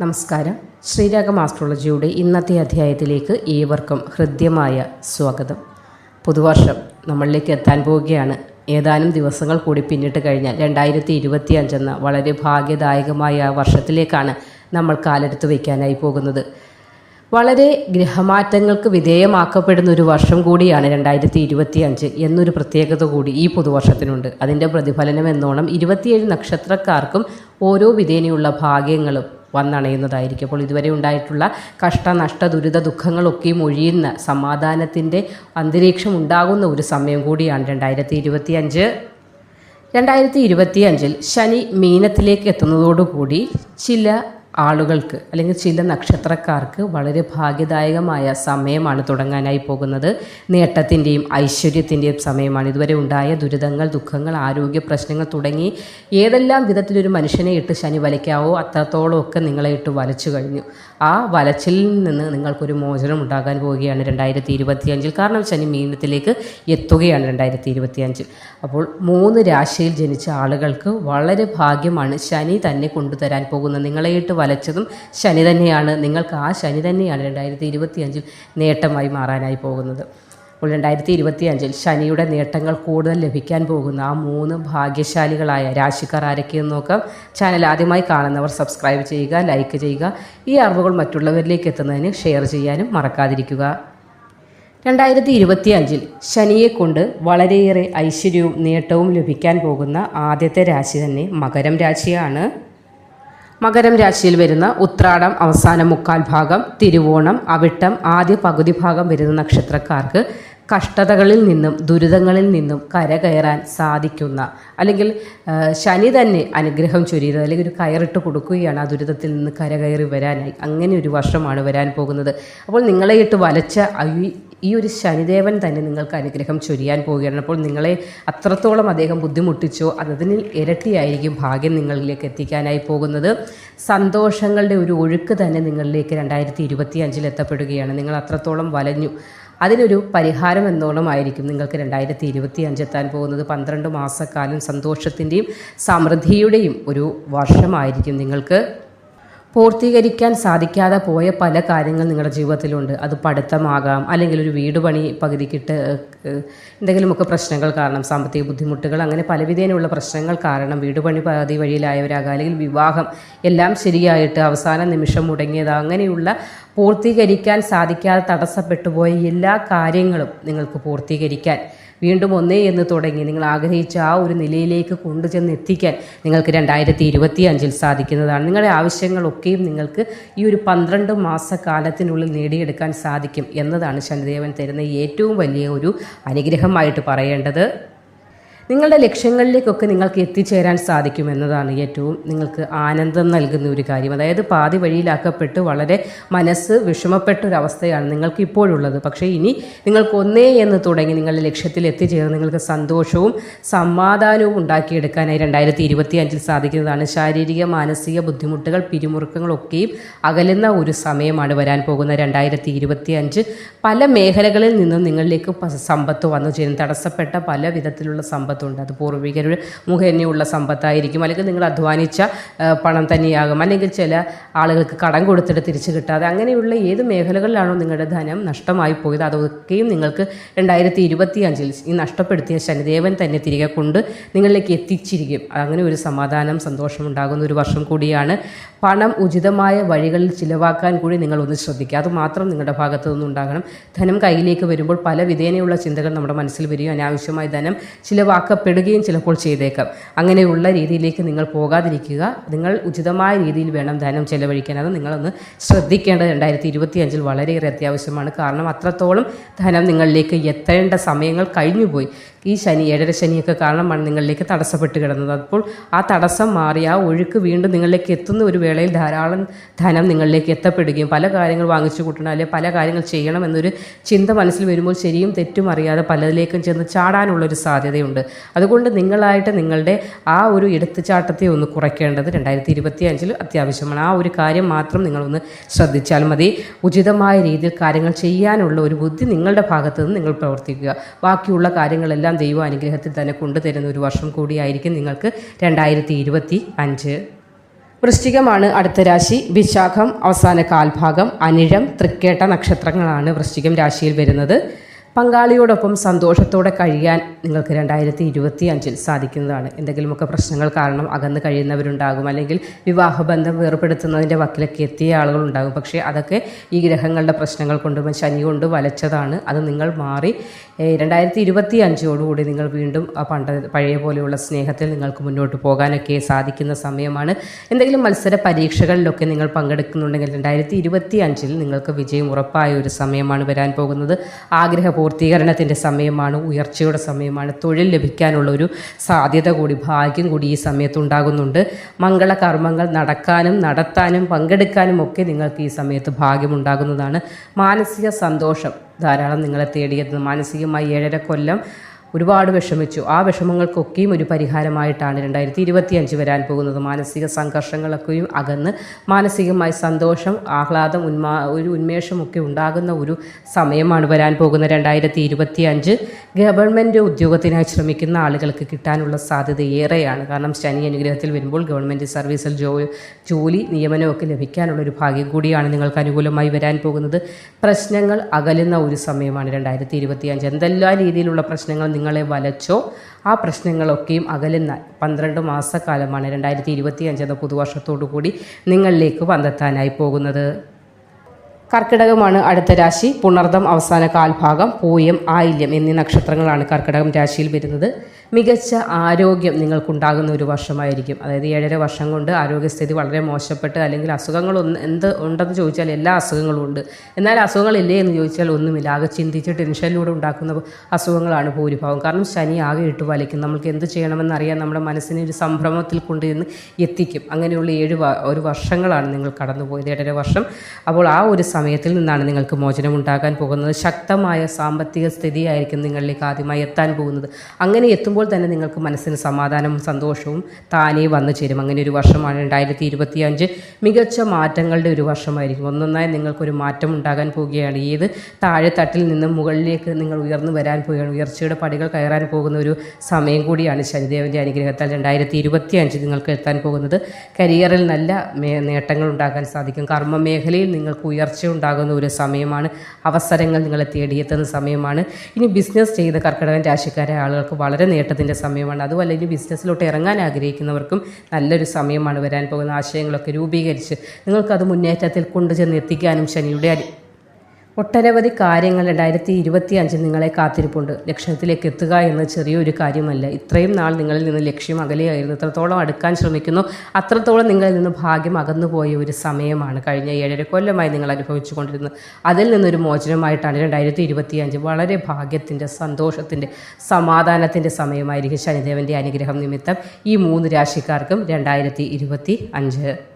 നമസ്കാരം. ശ്രീരാഗം ആസ്ട്രോളജിയുടെ ഇന്നത്തെ അധ്യായത്തിലേക്ക് ഏവർക്കും ഹൃദ്യമായ സ്വാഗതം. പുതുവർഷം നമ്മളിലേക്ക് എത്താൻ പോവുകയാണ്. ഏതാനും ദിവസങ്ങൾ കൂടി പിന്നിട്ട് കഴിഞ്ഞാൽ രണ്ടായിരത്തി ഇരുപത്തി അഞ്ചെന്ന വളരെ ഭാഗ്യദായകമായ വർഷത്തിലേക്കാണ് നമ്മൾ കാലെടുത്ത് വയ്ക്കാനായി പോകുന്നത്. വളരെ ഗ്രഹമാറ്റങ്ങൾക്ക് വിധേയമാക്കപ്പെടുന്ന ഒരു വർഷം കൂടിയാണ് രണ്ടായിരത്തി ഇരുപത്തി അഞ്ച് എന്നൊരു പ്രത്യേകത കൂടി ഈ പുതുവർഷത്തിനുണ്ട്. അതിന്റെ പ്രതിഫലനം എന്നോണം ഇരുപത്തിയേഴ് നക്ഷത്രക്കാർക്കും ഓരോ വിധേനയുള്ള ഭാഗ്യങ്ങളും വന്നണയുന്നതായിരിക്കും. അപ്പോൾ ഇതുവരെ ഉണ്ടായിട്ടുള്ള കഷ്ടനഷ്ട ദുരിത ദുഃഖങ്ങളൊക്കെയും ഒഴിയുന്ന സമാധാനത്തിന്റെ അന്തരീക്ഷം ഉണ്ടാകുന്ന ഒരു സമയം കൂടിയാണ് രണ്ടായിരത്തി ഇരുപത്തി അഞ്ച് രണ്ടായിരത്തി ഇരുപത്തി അഞ്ചിൽ ശനി മീനത്തിലേക്ക് എത്തുന്നതോടുകൂടി ചില ആളുകൾക്ക് അല്ലെങ്കിൽ ചില നക്ഷത്രക്കാർക്ക് വളരെ ഭാഗ്യദായകമായ സമയമാണ് തുടങ്ങാനായി പോകുന്നത്. നേട്ടത്തിന്റെയും ഐശ്വര്യത്തിന്റെയും സമയമാണ് ഇതുവരെ ഉണ്ടായ ദുരിതങ്ങൾ ദുഃഖങ്ങൾ ആരോഗ്യ പ്രശ്നങ്ങൾ തുടങ്ങി ഏതെല്ലാം വിധത്തിലൊരു മനുഷ്യനെ ഇട്ട് ശനി വലയ്ക്കാവോ അത്രത്തോളം ഒക്കെ നിങ്ങളെ ഇട്ട് വലച്ചു കഴിഞ്ഞു. ആ വലച്ചിൽ നിന്ന് നിങ്ങൾക്കൊരു മോചനം ഉണ്ടാകാൻ പോവുകയാണ് രണ്ടായിരത്തി ഇരുപത്തി അഞ്ചിൽ കാരണം ശനി മീനത്തിലേക്ക് എത്തുകയാണ് രണ്ടായിരത്തി ഇരുപത്തി അഞ്ചിൽ അപ്പോൾ മൂന്ന് രാശിയിൽ ജനിച്ച ആളുകൾക്ക് വളരെ ഭാഗ്യമാണ് ശനി തന്നെ കൊണ്ടുതരാൻ പോകുന്നത്. നിങ്ങളെ ഇട്ട് വലച്ചതും ശനി തന്നെയാണ്. നിങ്ങൾക്ക് ആ ശനി തന്നെയാണ് രണ്ടായിരത്തി ഇരുപത്തി അഞ്ചിൽ നേട്ടമായി മാറാനായി പോകുന്നത്. അപ്പോൾ രണ്ടായിരത്തി ഇരുപത്തി അഞ്ചിൽ ശനിയുടെ നേട്ടങ്ങൾ കൂടുതൽ ലഭിക്കാൻ പോകുന്ന ആ മൂന്ന് ഭാഗ്യശാലികളായ രാശിക്കാർ ആരൊക്കെയെന്ന് നോക്കാം. ചാനൽ ആദ്യമായി കാണുന്നവർ സബ്സ്ക്രൈബ് ചെയ്യുക ലൈക്ക് ചെയ്യുക ഈ അറിവുകൾ മറ്റുള്ളവരിലേക്ക് എത്തുന്നതിന് ഷെയർ ചെയ്യാനും മറക്കാതിരിക്കുക. രണ്ടായിരത്തി ഇരുപത്തി അഞ്ചിൽ കൊണ്ട് വളരെയേറെ ഐശ്വര്യവും നേട്ടവും ലഭിക്കാൻ പോകുന്ന ആദ്യത്തെ രാശി തന്നെ മകരം രാശിയാണ്. മകരം രാശിയിൽ വരുന്ന ഉത്രാടം അവസാന മുക്കാൽ ഭാഗം തിരുവോണം അവിട്ടം ആദ്യ പകുതി ഭാഗം വരുന്ന നക്ഷത്രക്കാർക്ക് കഷ്ടതകളിൽ നിന്നും ദുരിതങ്ങളിൽ നിന്നും കരകയറാൻ സാധിക്കുന്ന അല്ലെങ്കിൽ ശനി തന്നെ അനുഗ്രഹം ചൊരിയുന്നത് അല്ലെങ്കിൽ ഒരു കയറിട്ട് കൊടുക്കുകയാണ് ആ ദുരിതത്തിൽ നിന്ന് കരകയറി വരാനായി. അങ്ങനെ ഒരു വർഷമാണ് വരാൻ പോകുന്നത്. അപ്പോൾ നിങ്ങളെ ഇട്ട് വലച്ച ഈ- ഒരു ശനിദേവൻ തന്നെ നിങ്ങൾക്ക് അനുഗ്രഹം ചൊരിയാൻ പോവുകയാണ്. അപ്പോൾ നിങ്ങളെ അത്രത്തോളം അദ്ദേഹം ബുദ്ധിമുട്ടിച്ചോ അതിന് ഇരട്ടിയായിരിക്കും ഭാഗ്യം നിങ്ങളിലേക്ക് എത്തിക്കാനായി പോകുന്നത്. സന്തോഷങ്ങളുടെ ഒരു ഒഴുക്ക് തന്നെ നിങ്ങളിലേക്ക് രണ്ടായിരത്തി ഇരുപത്തി അഞ്ചിൽ എത്തപ്പെടുകയാണ്. നിങ്ങൾ അത്രത്തോളം വലഞ്ഞു. അതിനൊരു പരിഹാരം എന്നോണമായിരിക്കും നിങ്ങൾക്ക് രണ്ടായിരത്തി ഇരുപത്തി അഞ്ചെത്താൻ പോകുന്നത്. പന്ത്രണ്ട് മാസക്കാലം സന്തോഷത്തിന്റെയും സമൃദ്ധിയുടെയും ഒരു വർഷമായിരിക്കും നിങ്ങൾക്ക് പൂർത്തീകരിക്കാൻ സാധിക്കാതെ പോയ പല കാര്യങ്ങൾ നിങ്ങളുടെ ജീവിതത്തിലുണ്ട്. അത് പഠിത്തമാകാം അല്ലെങ്കിൽ ഒരു വീട് പണി പകുതിക്കിട്ട് എന്തെങ്കിലുമൊക്കെ പ്രശ്നങ്ങൾ കാരണം സാമ്പത്തിക ബുദ്ധിമുട്ടുകൾ അങ്ങനെ പലവിധേനയുള്ള പ്രശ്നങ്ങൾ കാരണം വീട് പണി പകുതി വഴിയിലായവരാകാം അല്ലെങ്കിൽ വിവാഹം എല്ലാം ശരിയായിട്ട് അവസാന നിമിഷം മുടങ്ങിയത് അങ്ങനെയുള്ള പൂർത്തീകരിക്കാൻ സാധിക്കാതെ തടസ്സപ്പെട്ടു പോയ എല്ലാ കാര്യങ്ങളും നിങ്ങൾക്ക് പൂർത്തീകരിക്കാൻ. വീണ്ടും ഒന്നേ എന്ന് തുടങ്ങി. നിങ്ങൾ ആഗ്രഹിച്ച ആ ഒരു നിലയിലേക്ക് കൊണ്ടുചെന്ന് എത്തിക്കാൻ നിങ്ങൾക്ക് രണ്ടായിരത്തി ഇരുപത്തി അഞ്ചിൽ സാധിക്കുന്നതാണ്. നിങ്ങളുടെ ആവശ്യങ്ങളൊക്കെയും നിങ്ങൾക്ക് ഈ ഒരു പന്ത്രണ്ട് മാസക്കാലത്തിനുള്ളിൽ നേടിയെടുക്കാൻ സാധിക്കും എന്നതാണ് ശനിദേവൻ തരുന്ന ഏറ്റവും വലിയ ഒരു അനുഗ്രഹമായിട്ട് പറയേണ്ടത്. നിങ്ങളുടെ ലക്ഷ്യങ്ങളിലേക്കൊക്കെ നിങ്ങൾക്ക് എത്തിച്ചേരാൻ സാധിക്കുമെന്നതാണ് ഏറ്റവും നിങ്ങൾക്ക് ആനന്ദം നൽകുന്ന ഒരു കാര്യം. അതായത് പാതി വഴിയിലാക്കപ്പെട്ട് വളരെ മനസ്സ് വിഷമപ്പെട്ട ഒരു അവസ്ഥയാണ് നിങ്ങൾക്ക് ഇപ്പോഴുള്ളത് പക്ഷേ ഇനി നിങ്ങൾക്ക് ഒന്നേ എന്ന് തുടങ്ങി നിങ്ങളുടെ ലക്ഷ്യത്തിൽ എത്തിച്ചേർന്ന് നിങ്ങൾക്ക് സന്തോഷവും സമാധാനവും ഉണ്ടാക്കിയെടുക്കാനായി രണ്ടായിരത്തി ഇരുപത്തി അഞ്ചിൽ സാധിക്കുന്നതാണ്. ശാരീരിക മാനസിക ബുദ്ധിമുട്ടുകൾ പിരിമുറുക്കങ്ങളൊക്കെയും അകലുന്ന ഒരു സമയമാണ് വരാൻ പോകുന്ന രണ്ടായിരത്തി ഇരുപത്തി അഞ്ച് പല മേഖലകളിൽ നിന്നും നിങ്ങളിലേക്ക് സമ്പത്ത് വന്നു ചേരും. തടസ്സപ്പെട്ട പല വിധത്തിലുള്ള സമ്പത്തുണ്ട് അത് പൂർവികരുടെ മുഖേനയുള്ള സമ്പത്തായിരിക്കും. അല്ലെങ്കിൽ നിങ്ങൾ അധ്വാനിച്ച പണം തന്നെയാകും. അല്ലെങ്കിൽ ചില ആളുകൾക്ക് കടം കൊടുത്തിട്ട് തിരിച്ചു കിട്ടാതെ അങ്ങനെയുള്ള ഏത് മേഖലകളിലാണോ നിങ്ങളുടെ ധനം നഷ്ടമായി പോയത് അതൊക്കെയും നിങ്ങൾക്ക് രണ്ടായിരത്തി ഇരുപത്തി അഞ്ചിൽ ഈ നഷ്ടപ്പെടുത്തിയ ശനിദേവൻ തന്നെ തിരികെ കൊണ്ട് നിങ്ങളിലേക്ക് എത്തിച്ചിരിക്കും. അങ്ങനെ ഒരു സമാധാനം സന്തോഷം ഉണ്ടാകുന്ന ഒരു വർഷം കൂടിയാണ്. പണം ഉചിതമായ വഴികളിൽ ചിലവാക്കാൻ കൂടി നിങ്ങൾ ഒന്ന് ശ്രദ്ധിക്കുക. അത് മാത്രം നിങ്ങളുടെ ഭാഗത്തു നിന്നുണ്ടാകണം ധനം കയ്യിലേക്ക് വരുമ്പോൾ പല വിധേനയുള്ള ചിന്തകൾ നമ്മുടെ മനസ്സിൽ വരികയും അനാവശ്യമായി ധനം ചിലവാക്കപ്പെടുകയും ചിലപ്പോൾ ചെയ്തേക്കാം. അങ്ങനെയുള്ള രീതിയിലേക്ക് നിങ്ങൾ പോകാതിരിക്കുക. നിങ്ങൾ ഉചിതമായ രീതിയിൽ വേണം ധനം ചെലവഴിക്കാൻ. അത് നിങ്ങളൊന്ന് ശ്രദ്ധിക്കേണ്ടത് രണ്ടായിരത്തി ഇരുപത്തി അഞ്ചിൽ വളരെയേറെ അത്യാവശ്യമാണ്. കാരണം അത്രത്തോളം ധനം നിങ്ങളിലേക്ക് എത്തേണ്ട സമയങ്ങൾ കഴിഞ്ഞുപോയി. ഈ ശനി ഏഴര ശനിയൊക്കെ കാരണമാണ് നിങ്ങളിലേക്ക് തടസ്സപ്പെട്ട് കിടന്നത്. അപ്പോൾ ആ തടസ്സം മാറി ആ ഒഴുക്ക് വീണ്ടും നിങ്ങളിലേക്ക് എത്തുന്ന ഒരു വേളയിൽ ധാരാളം ധനം നിങ്ങളിലേക്ക് എത്തപ്പെടുകയും പല കാര്യങ്ങൾ വാങ്ങിച്ചു കൂട്ടണം അല്ലെങ്കിൽ പല കാര്യങ്ങൾ ചെയ്യണം എന്നൊരു ചിന്ത മനസ്സിൽ വരുമ്പോൾ ശരിയും തെറ്റും അറിയാതെ പലതിലേക്കും ചെന്ന് ചാടാനുള്ളൊരു സാധ്യതയുണ്ട്. അതുകൊണ്ട് നിങ്ങളായിട്ട് നിങ്ങളുടെ ആ ഒരു എടുത്തുചാട്ടത്തെ ഒന്ന് കുറയ്ക്കേണ്ടത് രണ്ടായിരത്തി ഇരുപത്തി അഞ്ചിൽ അത്യാവശ്യമാണ്. ആ ഒരു കാര്യം മാത്രം നിങ്ങളൊന്ന് ശ്രദ്ധിച്ചാൽ മതി. ഉചിതമായ രീതിയിൽ കാര്യങ്ങൾ ചെയ്യാനുള്ള ഒരു ബുദ്ധി നിങ്ങളുടെ ഭാഗത്തു നിന്ന് നിങ്ങൾ പ്രവർത്തിക്കുക. ബാക്കിയുള്ള കാര്യങ്ങളെല്ലാം ദൈവ അനുഗ്രഹത്തിൽ തന്നെ കൊണ്ടുതരുന്ന ഒരു വർഷം കൂടിയായിരിക്കും നിങ്ങൾക്ക് രണ്ടായിരത്തി ഇരുപത്തി അഞ്ച് വൃശ്ചികമാണ് അടുത്ത രാശി. വിശാഖം അവസാന കാൽഭാഗം അനിഴം തൃക്കേട്ട നക്ഷത്രങ്ങളാണ് വൃശ്ചികം രാശിയിൽ വരുന്നത്. പങ്കാളിയോടൊപ്പം സന്തോഷത്തോടെ കഴിയാൻ നിങ്ങൾക്ക് രണ്ടായിരത്തി ഇരുപത്തി അഞ്ചിൽ സാധിക്കുന്നതാണ്. എന്തെങ്കിലുമൊക്കെ പ്രശ്നങ്ങൾ കാരണം അകന്ന് കഴിയുന്നവരുണ്ടാകും. അല്ലെങ്കിൽ വിവാഹബന്ധം വേർപെടുത്തുന്നതിന്റെ വക്കിലൊക്കെ എത്തിയ ആളുകളുണ്ടാകും പക്ഷേ അതൊക്കെ ഈ ഗ്രഹങ്ങളുടെ പ്രശ്നങ്ങൾ കൊണ്ട് ശനി കൊണ്ട് വലച്ചതാണ്. അത് നിങ്ങൾ മാറി രണ്ടായിരത്തി ഇരുപത്തി അഞ്ചോടുകൂടി നിങ്ങൾ വീണ്ടും ആ പണ്ട പഴയ പോലെയുള്ള സ്നേഹത്തിൽ നിങ്ങൾക്ക് മുന്നോട്ട് പോകാനൊക്കെ സാധിക്കുന്ന സമയമാണ്. എന്തെങ്കിലും മത്സര പരീക്ഷകളിലൊക്കെ നിങ്ങൾ പങ്കെടുക്കുന്നുണ്ടെങ്കിൽ രണ്ടായിരത്തി ഇരുപത്തി അഞ്ചിൽ നിങ്ങൾക്ക് വിജയം ഉറപ്പായ ഒരു സമയമാണ് വരാൻ പോകുന്നത്. ആഗ്രഹ പൂർത്തീകരണത്തിന്റെ സമയമാണ് ഉയർച്ചയുടെ സമയമാണ് തൊഴിൽ ലഭിക്കാനുള്ള ഒരു സാധ്യത കൂടി ഭാഗ്യം കൂടി ഈ സമയത്ത് ഉണ്ടാകുന്നുണ്ട് മംഗളകർമ്മങ്ങൾ നടക്കാനും നടത്താനും പങ്കെടുക്കാനും ഒക്കെ നിങ്ങൾക്ക് ഈ സമയത്ത് ഭാഗ്യമുണ്ടാകുന്നതാണ്. മാനസിക സന്തോഷം ധാരാളം നിങ്ങളെ തേടിയത് മാനസികമായി ഏഴര കൊല്ലം ഒരുപാട് വിഷമിച്ചു. ആ വിഷമങ്ങൾക്കൊക്കെയും ഒരു പരിഹാരമായിട്ടാണ് രണ്ടായിരത്തി ഇരുപത്തി അഞ്ച് വരാൻ പോകുന്നത്. മാനസിക സംഘർഷങ്ങളൊക്കെയും അകന്ന് മാനസികമായി സന്തോഷം ആഹ്ലാദം ഉന്മാ ഒരു ഉന്മേഷമൊക്കെ ഉണ്ടാകുന്ന ഒരു സമയമാണ് വരാൻ പോകുന്ന രണ്ടായിരത്തി ഇരുപത്തി അഞ്ച് ഗവൺമെന്റ് ഉദ്യോഗത്തിനായി ശ്രമിക്കുന്ന ആളുകൾക്ക് കിട്ടാനുള്ള സാധ്യത ഏറെയാണ്. കാരണം ശനി അനുഗ്രഹത്തിൽ വരുമ്പോൾ ഗവൺമെന്റ് സർവീസിൽ ജോ ജോലി നിയമനമൊക്കെ ലഭിക്കാനുള്ള ഒരു ഭാഗ്യം കൂടിയാണ് നിങ്ങൾക്ക് അനുകൂലമായി വരാൻ പോകുന്നത്. പ്രശ്നങ്ങൾ അകലുന്ന ഒരു സമയമാണ് രണ്ടായിരത്തി ഇരുപത്തി അഞ്ച് എന്തെല്ലാം രീതിയിലുള്ള പ്രശ്നങ്ങൾ നിങ്ങളെ വലച്ചോ? ആ പ്രശ്നങ്ങളൊക്കെയും അകലുന്ന പന്ത്രണ്ട് മാസക്കാലമാണ് രണ്ടായിരത്തി ഇരുപത്തി അഞ്ച് എന്ന പുതുവർഷത്തോടു കൂടി നിങ്ങളിലേക്ക് വന്നെത്താനായി പോകുന്നത്. കർക്കിടകമാണ് അടുത്ത രാശി. പുണർദം അവസാന കാൽഭാഗം പൂയം ആയില്യം എന്നീ നക്ഷത്രങ്ങളാണ് കർക്കിടകം രാശിയിൽ വരുന്നത്. മികച്ച ആരോഗ്യം നിങ്ങൾക്കുണ്ടാകുന്ന ഒരു വർഷമായിരിക്കും. അതായത് ഏഴര വർഷം കൊണ്ട് ആരോഗ്യസ്ഥിതി വളരെ മോശപ്പെട്ട് അല്ലെങ്കിൽ അസുഖങ്ങളൊന്നും എന്ത് ഉണ്ടെന്ന് ചോദിച്ചാൽ എല്ലാ അസുഖങ്ങളും ഉണ്ട്. എന്നാൽ അസുഖങ്ങളില്ലേ എന്ന് ചോദിച്ചാൽ ഒന്നുമില്ല. ആകെ ചിന്തിച്ച് ടെൻഷനിലൂടെ ഉണ്ടാക്കുന്ന അസുഖങ്ങളാണ് ഭൂരിഭാഗം. കാരണം ശനി ആകെ ഇട്ട് വലിക്കും. നമ്മൾക്ക് എന്ത് ചെയ്യണമെന്നറിയാൻ നമ്മുടെ മനസ്സിനെ ഒരു സംഭ്രമത്തിൽ കൊണ്ടുവന്ന് എത്തിക്കും. അങ്ങനെയുള്ള ഏഴ് ഒരു വർഷങ്ങളാണ് നിങ്ങൾ കടന്നുപോയത് ഏഴര വർഷം. അപ്പോൾ ആ ഒരു സമയത്തിൽ നിന്നാണ് നിങ്ങൾക്ക് മോചനം ഉണ്ടാകാൻ പോകുന്നത്. ശക്തമായ സാമ്പത്തിക സ്ഥിതിയായിരിക്കും നിങ്ങളിലേക്ക് ആദ്യമായി എത്താൻ പോകുന്നത്. അങ്ങനെ എത്തുമ്പോൾ തന്നെ നിങ്ങൾക്ക് മനസ്സിന് സമാധാനവും സന്തോഷവും താനേ വന്നു ചേരും. അങ്ങനെ ഒരു വർഷമാണ് രണ്ടായിരത്തി ഇരുപത്തി അഞ്ച് മികച്ച മാറ്റങ്ങളുടെ ഒരു വർഷമായിരിക്കും. ഒന്നൊന്നായി നിങ്ങൾക്കൊരു മാറ്റം ഉണ്ടാകാൻ പോവുകയാണ് ഏത് താഴെത്തട്ടിൽ നിന്ന് മുകളിലേക്ക് നിങ്ങൾ ഉയർന്നു വരാൻ പോവുകയാണ്. ഉയർച്ചയുടെ പടികൾ കയറാൻ പോകുന്ന ഒരു സമയം കൂടിയാണ് ശനിദേവന്റെ അനുഗ്രഹത്താൽ രണ്ടായിരത്തി ഇരുപത്തി അഞ്ച് നിങ്ങൾക്ക് എത്താൻ പോകുന്നത്. കരിയറിൽ നല്ല നേട്ടങ്ങൾ ഉണ്ടാക്കാൻ സാധിക്കും. കർമ്മ മേഖലയിൽ നിങ്ങൾക്ക് ഉയർച്ച ഉണ്ടാകുന്ന ഒരു സമയമാണ്. അവസരങ്ങൾ നിങ്ങളെ തേടിയെത്തുന്ന സമയമാണ്. ഇനി ബിസിനസ് ചെയ്ത കർക്കിടകൻ രാശിക്കാരെ ആളുകൾക്ക് വളരെ നേട്ടത്തിന്റെ സമയമാണ്. അതുമല്ല ഇനി ബിസിനസ്സിലോട്ട് ഇറങ്ങാൻ ആഗ്രഹിക്കുന്നവർക്കും നല്ലൊരു സമയമാണ് വരാൻ പോകുന്ന ആശയങ്ങളൊക്കെ രൂപീകരിച്ച് നിങ്ങൾക്കത് മുന്നേറ്റത്തിൽ കൊണ്ടുചെന്ന് എത്തിക്കാനും ശനിയുടെ ഒട്ടനവധി കാര്യങ്ങൾ രണ്ടായിരത്തി ഇരുപത്തി അഞ്ചിൽ നിങ്ങളെ കാത്തിരിപ്പുണ്ട്. ലക്ഷ്യത്തിലേക്ക് എത്തുക എന്ന ചെറിയൊരു കാര്യമല്ല. ഇത്രയും നാൾ നിങ്ങളിൽ നിന്ന് ലക്ഷ്യം അകലെയായിരുന്നു. എത്രത്തോളം അടുക്കാൻ ശ്രമിക്കുന്നു. അത്രത്തോളം നിങ്ങളിൽ നിന്ന് ഭാഗ്യം അകന്നുപോയ ഒരു സമയമാണ് കഴിഞ്ഞ ഏഴര കൊല്ലമായി നിങ്ങൾ അനുഭവിച്ചു കൊണ്ടിരുന്നത് അതിൽ നിന്നൊരു മോചനമായിട്ടാണ് രണ്ടായിരത്തി ഇരുപത്തി അഞ്ച് വളരെ ഭാഗ്യത്തിന്റെ സന്തോഷത്തിന്റെ സമാധാനത്തിന്റെ സമയമായിരിക്കും ശനിദേവന്റെ അനുഗ്രഹം നിമിത്തം ഈ മൂന്ന് രാശിക്കാർക്കും രണ്ടായിരത്തി ഇരുപത്തി അഞ്ച്